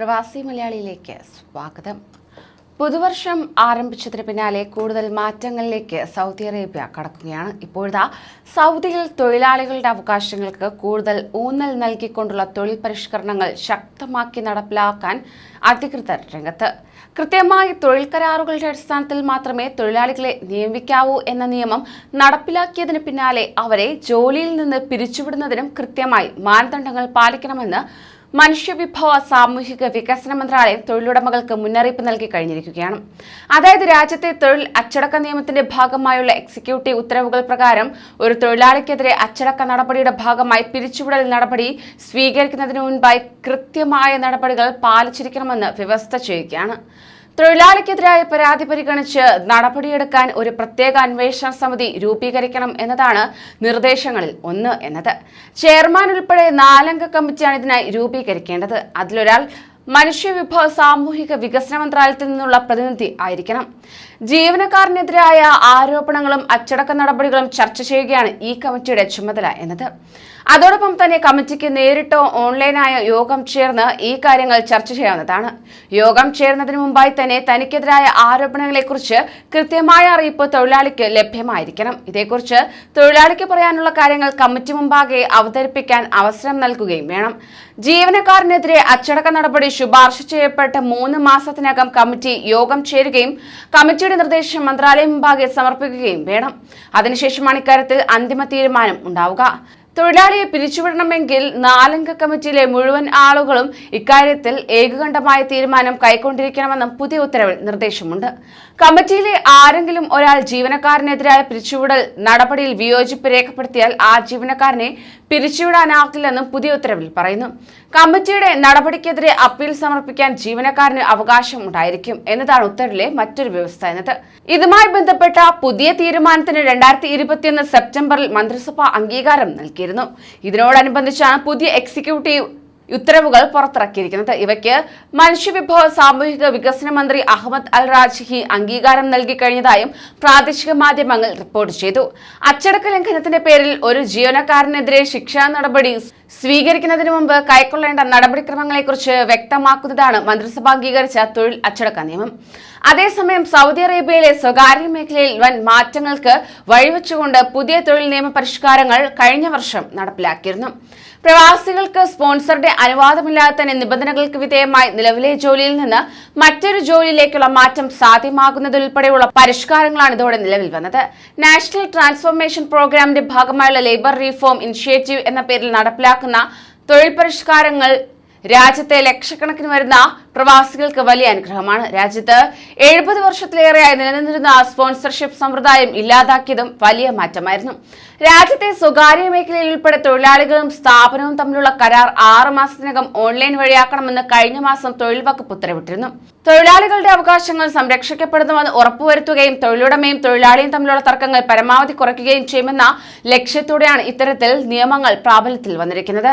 പ്രവാസി മലയാളിയിലേക്ക് സ്വാഗതം. പുതുവർഷം ആരംഭിച്ചതിന് പിന്നാലെ കൂടുതൽ മാറ്റങ്ങളിലേക്ക് സൗദി അറേബ്യ കടക്കുകയാണ്. ഇപ്പോഴത്തെ സൗദിയിൽ തൊഴിലാളികളുടെ അവകാശങ്ങൾക്ക് കൂടുതൽ ഊന്നൽ നൽകിക്കൊണ്ടുള്ള തൊഴിൽ പരിഷ്കരണങ്ങൾ ശക്തമാക്കി നടപ്പിലാക്കാൻ അധികൃതർ രംഗത്ത്. കൃത്യമായി തൊഴിൽ കരാറുകളുടെ അടിസ്ഥാനത്തിൽ മാത്രമേ തൊഴിലാളികളെ നിയമിക്കാവൂ എന്ന നിയമം നടപ്പിലാക്കിയതിന് പിന്നാലെ അവരെ ജോലിയിൽ നിന്ന് പിരിച്ചുവിടുന്നതിനും കൃത്യമായി മാനദണ്ഡങ്ങൾ പാലിക്കണമെന്ന് മനുഷ്യവിഭവ സാമൂഹിക വികസന മന്ത്രാലയം തൊഴിലുടമകൾക്ക് മുന്നറിയിപ്പ് നൽകി കഴിഞ്ഞിരിക്കുകയാണ്. അതായത് രാജ്യത്തെ തൊഴിൽ അച്ചടക്ക നിയമത്തിന്റെ ഭാഗമായുള്ള എക്സിക്യൂട്ടീവ് ഉത്തരവുകൾ പ്രകാരം ഒരു തൊഴിലാളിക്കെതിരെ അച്ചടക്ക നടപടിയുടെ ഭാഗമായി പിരിച്ചുവിടൽ നടപടി സ്വീകരിക്കുന്നതിന് മുൻപായി കൃത്യമായ നടപടികൾ പാലിച്ചിരിക്കണമെന്ന് വ്യവസ്ഥ ചെയ്യുകയാണ്. തൊഴിലാളിക്കെതിരായ പരാതി പരിഗണിച്ച് നടപടിയെടുക്കാൻ ഒരു പ്രത്യേക അന്വേഷണ സമിതി രൂപീകരിക്കണം എന്നതാണ് നിർദ്ദേശങ്ങളിൽ ഒന്ന് എന്നത്. ചെയർമാൻ ഉൾപ്പെടെ നാലംഗ കമ്മിറ്റിയാണ് ഇതിനായി രൂപീകരിക്കേണ്ടത്. അതിലൊരാൾ മനുഷ്യവിഭവ സാമൂഹിക വികസന മന്ത്രാലയത്തിൽ നിന്നുള്ള പ്രതിനിധി ആയിരിക്കണം. ജീവനക്കാരനെതിരായ ആരോപണങ്ങളും അച്ചടക്ക നടപടികളും ചർച്ച ചെയ്യുകയാണ് ഈ കമ്മിറ്റിയുടെ ചുമതല എന്നത്. അതോടൊപ്പം തന്നെ കമ്മിറ്റിക്ക് നേരിട്ടോ ഓൺലൈനായ യോഗം ചേർന്ന് ഈ കാര്യങ്ങൾ ചർച്ച ചെയ്യാവുന്നതാണ്. യോഗം ചേർന്നതിന് മുമ്പായി തന്നെ തനിക്കെതിരായ ആരോപണങ്ങളെക്കുറിച്ച് കൃത്യമായ അറിയിപ്പ് തൊഴിലാളിക്ക് ലഭ്യമായിരിക്കണം. ഇതേക്കുറിച്ച് തൊഴിലാളിക്ക് പറയാനുള്ള കാര്യങ്ങൾ കമ്മിറ്റി മുമ്പാകെ അവതരിപ്പിക്കാൻ അവസരം നൽകുകയും വേണം. ജീവനക്കാരനെതിരെ അച്ചടക്ക നടപടി ശുപാർശ ചെയ്യപ്പെട്ട മൂന്ന് മാസത്തിനകം കമ്മിറ്റി യോഗം ചേരുകയും കമ്മിറ്റിയുടെ നിർദ്ദേശം മന്ത്രാലയം മുമ്പാകെ സമർപ്പിക്കുകയും വേണം. അതിനുശേഷമാണ് ഇക്കാര്യത്തിൽ അന്തിമ തീരുമാനം ഉണ്ടാവുക. തൊഴിലാളിയെ പിരിച്ചുവിടണമെങ്കിൽ നാലംഗ കമ്മിറ്റിയിലെ മുഴുവൻ ആളുകളും ഇക്കാര്യത്തിൽ ഏകകണ്ഠമായ തീരുമാനം കൈക്കൊണ്ടിരിക്കണമെന്നും പുതിയ ഉത്തരവിൽ നിർദ്ദേശമുണ്ട്. കമ്മിറ്റിയിലെ ആരെങ്കിലും ഒരാൾ ജീവനക്കാരനെതിരായ പിരിച്ചുവിടൽ നടപടിയിൽ വിയോജിപ്പ് രേഖപ്പെടുത്തിയാൽ ആ ജീവനക്കാരനെ പിരിച്ചുവിടാനാകില്ലെന്നും പുതിയ ഉത്തരവിൽ പറയുന്നു. കമ്മിറ്റിയുടെ നടപടിക്കെതിരെ അപ്പീൽ സമർപ്പിക്കാൻ ജീവനക്കാരന് അവകാശം ഉണ്ടായിരിക്കും എന്നതാണ് ഉത്തരവിലെ മറ്റൊരു വ്യവസ്ഥ എന്നത്. ഇതുമായി ബന്ധപ്പെട്ട പുതിയ തീരുമാനത്തിന് രണ്ടായിരത്തി ഇരുപത്തിയൊന്ന് സെപ്റ്റംബറിൽ മന്ത്രിസഭ അംഗീകാരം നൽകിയിരുന്നു. ഇതിനോടനുബന്ധിച്ചാണ് പുതിയ എക്സിക്യൂട്ടീവ് ഉത്തരവുകൾ പുറത്തിറക്കിയിരിക്കുന്നത് ഇവയ്ക്ക് മനുഷ്യവിഭവ സാമൂഹിക വികസന മന്ത്രി അഹമ്മദ് അൽ റാജ്ഹി അംഗീകാരം നൽകി കഴിഞ്ഞതായും പ്രാദേശിക മാധ്യമങ്ങൾ റിപ്പോർട്ട് ചെയ്തു. അച്ചടക്ക ലംഘനത്തിന്റെ പേരിൽ ഒരു ജീവനക്കാരനെതിരെ ശിക്ഷാ നടപടി സ്വീകരിക്കുന്നതിന് മുമ്പ് കൈക്കൊള്ളേണ്ട നടപടിക്രമങ്ങളെക്കുറിച്ച് വ്യക്തമാക്കുന്നതാണ് മന്ത്രിസഭ അംഗീകരിച്ച തൊഴിൽ അച്ചടക്ക നിയമം. അതേസമയം സൗദി അറേബ്യയിലെ സ്വകാര്യ മേഖലയിൽ വൻ മാറ്റങ്ങൾക്ക് വഴിവെച്ചുകൊണ്ട് പുതിയ തൊഴിൽ നിയമ പരിഷ്കാരങ്ങൾ കഴിഞ്ഞ വർഷം നടപ്പിലാക്കിയിരുന്നു. പ്രവാസികൾക്ക് സ്പോൺസറുടെ അനുവാദമില്ലാതെ തന്നെ നിബന്ധനകൾക്ക് വിധേയമായി നിലവിലെ ജോലിയിൽ നിന്ന് മറ്റൊരു ജോലിയിലേക്കുള്ള മാറ്റം സാധ്യമാകുന്നതുൾപ്പെടെയുള്ള പരിഷ്കാരങ്ങളാണ് ഇതോടെ നിലവിൽ വന്നത്. നാഷണൽ ട്രാൻസ്ഫോർമേഷൻ പ്രോഗ്രാമിന്റെ ഭാഗമായുള്ള ലേബർ റീഫോം ഇനിഷ്യേറ്റീവ് എന്ന പേരിൽ നടപ്പിലാക്കുന്ന തൊഴിൽ പരിഷ്കാരങ്ങൾ രാജ്യത്തെ ലക്ഷക്കണക്കിന് വരുന്ന പ്രവാസികൾക്ക് വലിയ അനുഗ്രഹമാണ്. രാജ്യത്ത് എഴുപത് വർഷത്തിലേറെയായി നിലനിന്നിരുന്ന സ്പോൺസർഷിപ്പ് സമ്പ്രദായം ഇല്ലാതാക്കിയതും വലിയ മാറ്റമായിരുന്നു. രാജ്യത്തെ സ്വകാര്യ മേഖലയിൽ ഉൾപ്പെടെ തൊഴിലാളികളും സ്ഥാപനവും തമ്മിലുള്ള കരാർ ആറ് മാസത്തിനകം ഓൺലൈൻ വഴിയാക്കണമെന്ന് കഴിഞ്ഞ മാസം തൊഴിൽ വകുപ്പ് ഉത്തരവിട്ടിരുന്നു. തൊഴിലാളികളുടെ അവകാശങ്ങൾ സംരക്ഷിക്കപ്പെടുന്നുവെന്ന് ഉറപ്പുവരുത്തുകയും തൊഴിലുടമയും തൊഴിലാളിയും തമ്മിലുള്ള തർക്കങ്ങൾ പരമാവധി കുറയ്ക്കുകയും ചെയ്യുമെന്ന ലക്ഷ്യത്തോടെയാണ് ഇത്തരത്തിൽ നിയമങ്ങൾ പ്രാബല്യത്തിൽ വന്നിരിക്കുന്നത്.